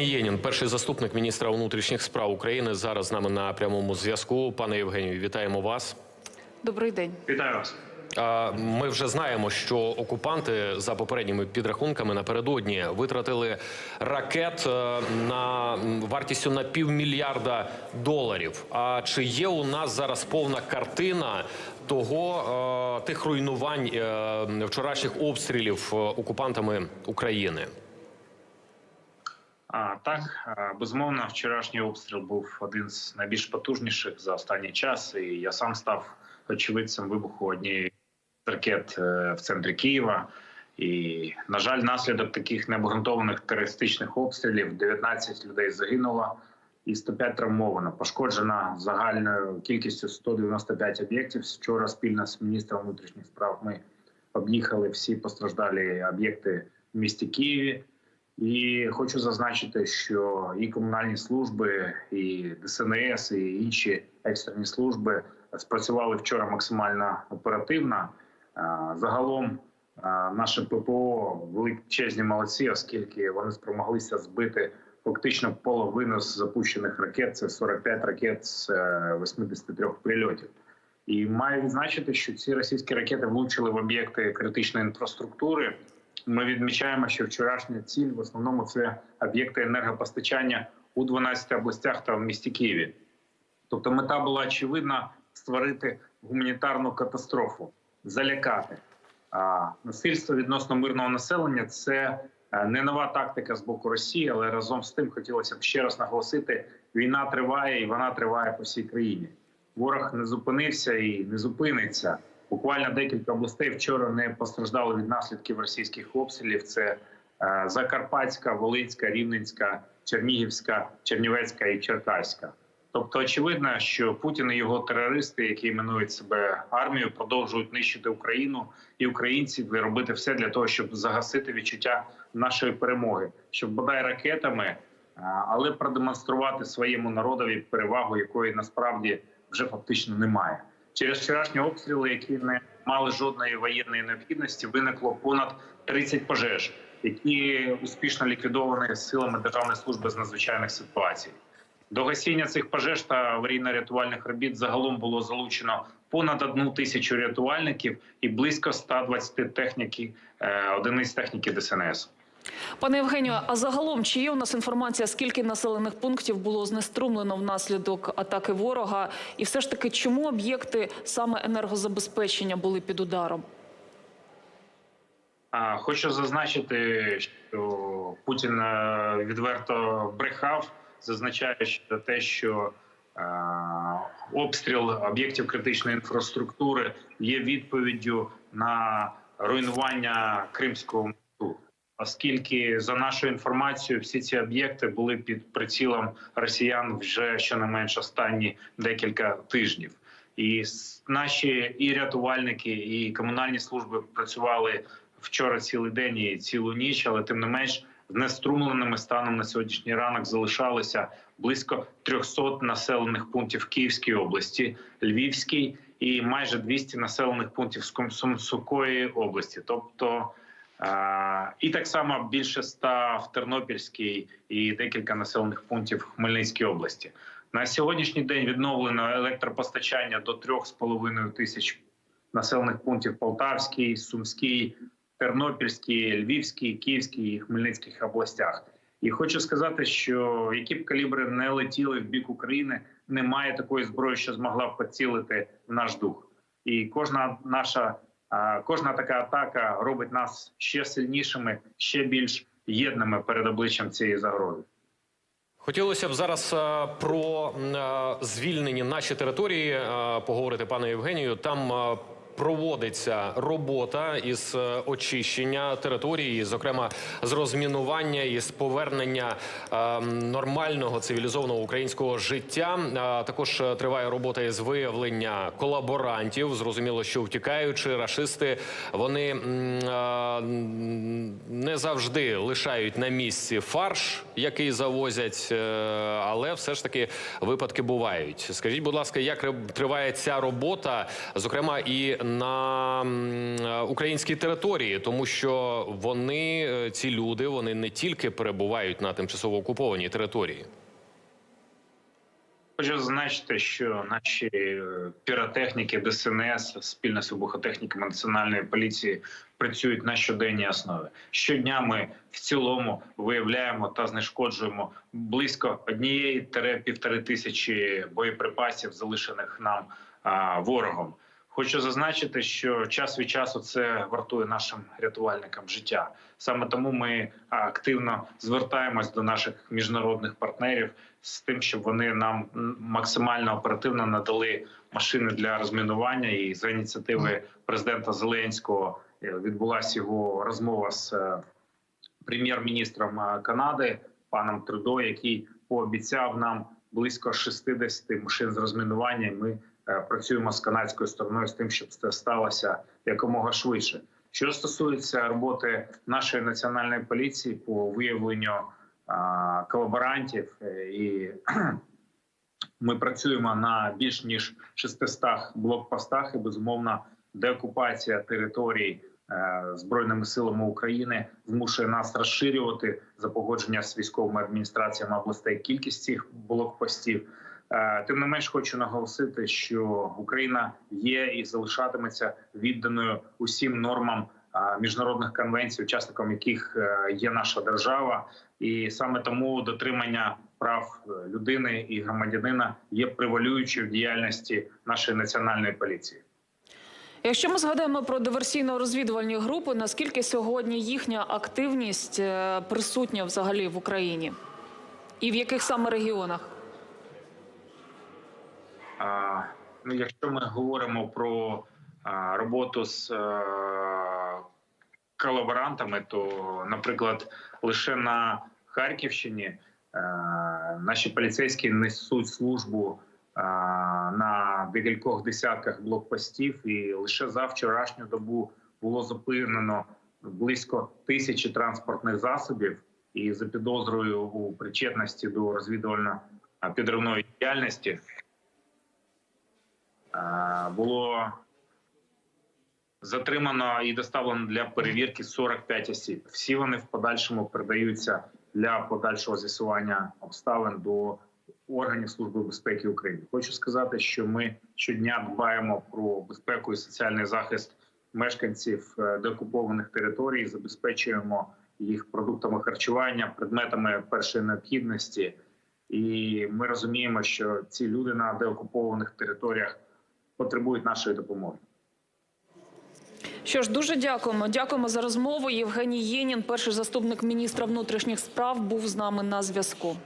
Єнін, перший заступник міністра внутрішніх справ України, зараз з нами на прямому зв'язку. Пане Євгенію, вітаємо вас. Добрий день. Вітаю вас. Ми вже знаємо, що окупанти за попередніми підрахунками напередодні витратили ракет е, на вартістю на півмільярда доларів. А чи є у нас зараз повна картина того е, тих руйнувань е, вчорашніх обстрілів окупантами України? А, так, безумовно, вчорашній обстріл був один з найбільш потужніших за останній час, і я сам став очевидцем вибуху однієї ракет е, в центрі Києва. І, на жаль, наслідок таких необґрунтованих терористичних обстрілів 19 людей загинуло і 105 травмовано. Пошкоджена загальною кількістю 195 об'єктів. Вчора спільно з міністром внутрішніх справ ми об'їхали всі постраждалі об'єкти в місті Києві. І хочу зазначити, що і комунальні служби, і ДСНС, і інші екстрені служби спрацювали вчора максимально оперативно. Загалом наше ППО величезні молодці, оскільки вони спромоглися збити фактично половину з запущених ракет. Це 45 ракет з е, 83 прильотів. І маю відзначити, що ці російські ракети влучили в об'єкти критичної інфраструктури. Ми відмічаємо, що вчорашня ціль в основному це об'єкти енергопостачання у 12 областях та в місті Києві. Тобто, мета була очевидна створити гуманітарну катастрофу, залякати. А насильство відносно мирного населення це е, не нова тактика з боку Росії, але разом з тим хотілося б ще раз наголосити: війна триває і вона триває по всій країні. Ворог не зупинився і не зупиниться. Буквально декілька областей вчора не постраждали від наслідків російських обстрілів. Це е, Закарпатська, Волинська, Рівненська, Чернігівська, Чернівецька і Черкаська. Тобто, очевидно, що Путін і його терористи, які іменують себе армією, продовжують нищити Україну і українців і робити все для того, щоб загасити відчуття нашої перемоги, щоб бодай ракетами, е, але продемонструвати своєму народові перевагу, якої насправді вже фактично немає. Через вчорашні обстріли, які не мали жодної воєнної необхідності, виникло понад 30 пожеж, які успішно ліквідовані силами Державної служби з надзвичайних ситуацій. До гасіння цих пожеж та аварійно-рятувальних робіт загалом було залучено понад одну тисячу рятувальників і близько 120 техніки е, одиниць техніки ДСНС. Пане Євгенію, а загалом чи є у нас інформація, скільки населених пунктів було знеструмлено внаслідок атаки ворога? І все ж таки, чому об'єкти саме енергозабезпечення були під ударом? Хочу зазначити, що Путін е, відверто брехав, зазначаючи те, що е, обстріл об'єктів критичної інфраструктури є відповіддю на руйнування Кримського. Оскільки за нашою інформацією, всі ці об'єкти були під прицілом росіян вже щонайменш останні декілька тижнів. І наші і рятувальники, і комунальні служби працювали вчора цілий день і цілу ніч, але тим не менш знеструмленими станом на сьогоднішній ранок залишалося близько 300 населених пунктів в Київській області, Львівській і майже 200 населених пунктів Сумської області. Тобто і так само більше 100 в Тернопільській і декілька населених пунктів в Хмельницькій області. На сьогоднішній день відновлено електропостачання до 3,5 тисяч населених пунктів Полтавській, Сумській, Тернопільській, Львівській, Київській і Хмельницьких областях. І хочу сказати, що які б калібри не летіли в бік України, немає такої зброї, що змогла б поцілити в наш дух. І кожна наша кожна така атака робить нас ще сильнішими, ще більш єдними перед обличчям цієї загрози. Хотілося б зараз е, про е, звільнені наші території е, поговорити, пане Євгенію. Там проводиться робота із е, очищення території, зокрема з розмінування і з повернення е, нормального цивілізованого українського життя. Е, Також триває робота із виявлення колаборантів. Зрозуміло, що втікаючи, рашисти вони е, не завжди лишають на місці фарш, який завозять, але все ж таки випадки бувають. Скажіть, будь ласка, як триває ця робота, зокрема і на е, українській території, тому що вони е, ці люди вони не тільки перебувають на тимчасово окупованій території. Хочу зазначити, що наші е, піротехніки ДСНС спільно з вибухотехніками національної поліції працюють на щоденній основі. Щодня ми в цілому виявляємо та знешкоджуємо близько однієї півтори тисячі боєприпасів, залишених нам а, ворогом. Хочу зазначити, що час від часу це вартує нашим рятувальникам життя. Саме тому ми активно звертаємось до наших міжнародних партнерів з тим, щоб вони нам максимально оперативно надали машини для розмінування. І за ініціативи президента Зеленського е, відбулася його розмова з е, прем'єр-міністром е, Канади паном Трудо, який пообіцяв нам близько 60 машин з розмінування. Ми е, працюємо з канадською стороною з тим, щоб це сталося якомога швидше. Що стосується роботи нашої національної поліції по виявленню колаборантів, е, і ми працюємо на більш ніж 600 блокпостах, і безумовно деокупація територій е, збройними силами України змушує нас розширювати за погодження з військовими адміністраціями областей кількість цих блокпостів. Е, Тим не менш, хочу наголосити, що Україна є і залишатиметься відданою усім нормам міжнародних конвенцій, учасником яких е, є наша держава, і саме тому дотримання прав е, людини і громадянина є превалюючою в діяльності нашої національної поліції. Якщо ми згадаємо про диверсійно-розвідувальні групи, наскільки сьогодні їхня активність е, присутня взагалі в Україні? І в яких саме регіонах? Ну, якщо ми говоримо про роботу з е, колаборантами, то, наприклад, лише на Харківщині е, наші поліцейські несуть службу е, на декількох десятках блокпостів, і лише за вчорашню добу було зупинено близько тисячі транспортних засобів. І за підозрою у причетності до розвідувально-підривної діяльності Е, було затримано і доставлено для перевірки 45 осіб. Всі вони в подальшому передаються для подальшого з'ясування обставин до органів Служби безпеки України. Хочу сказати, що ми щодня дбаємо про безпеку і соціальний захист мешканців е, деокупованих територій, забезпечуємо їх продуктами харчування, предметами першої необхідності. І ми розуміємо, що ці люди на деокупованих територіях потребують нашої допомоги. Що ж, дуже дякуємо. Дякуємо за розмову. Євгеній Єнін, перший заступник міністра внутрішніх справ, був з нами на зв'язку.